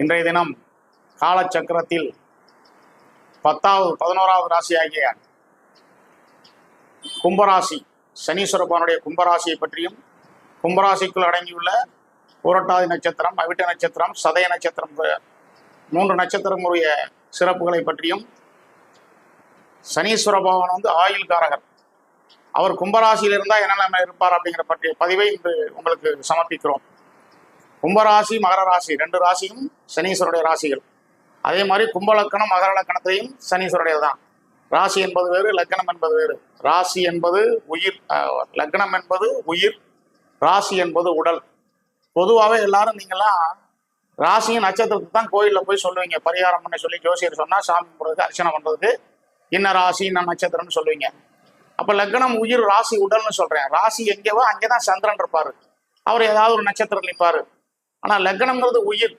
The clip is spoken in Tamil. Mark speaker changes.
Speaker 1: இன்றைய தினம் காலச்சக்கரத்தில் பத்தாவது பதினோராவது ராசியாகிய கும்பராசி சனீஸ்வர பகவானுடைய கும்பராசியை பற்றியும் கும்பராசிக்குள் அடங்கியுள்ள புரட்டாதி நட்சத்திரம் அவிட்ட நட்சத்திரம் சதய நட்சத்திரம் மூன்று நட்சத்திரங்களுடைய சிறப்புகளை பற்றியும் சனீஸ்வர பகவான் வந்து ஆயுள் காரகர் அவர் கும்பராசியில் இருந்தால் என்னென்ன இருப்பார் அப்படிங்கிற பற்றிய பதிவை இன்று உங்களுக்கு சமர்ப்பிக்கிறோம். கும்பராசி மகர ராசி ரெண்டு ராசியும் சனீஸ்வருடைய ராசிகள். அதே மாதிரி கும்பலக்கணம் மகர லக்கணத்திலையும் சனீஸ்வருடையது தான் ராசி என்பது வேறு லக்கணம் என்பது வேறு. ராசி என்பது உயிர் லக்னம் என்பது உயிர் ராசி என்பது உடல். பொதுவாகவே எல்லாரும் நீங்களாம் ராசியும் நட்சத்திரத்தை தான் கோயிலில் போய் சொல்லுவீங்க. பரிகாரம் பண்ண சொல்லி ஜோசியர் சொன்னால் சாமி கும்பிட்றதுக்கு அர்ச்சனை பண்ணுறதுக்கு இன்ன ராசி இன்ன நட்சத்திரம்னு சொல்லுவீங்க. அப்போ லக்னம் உயிர் ராசி உடல்னு சொல்கிறேன் ராசி எங்கேவோ அங்கே தான் சந்திரன் இருப்பார். அவர் ஏதாவது ஒரு நட்சத்திரம் நிற்பார் ஆனால் லக்னம்ங்கிறது உயிர்.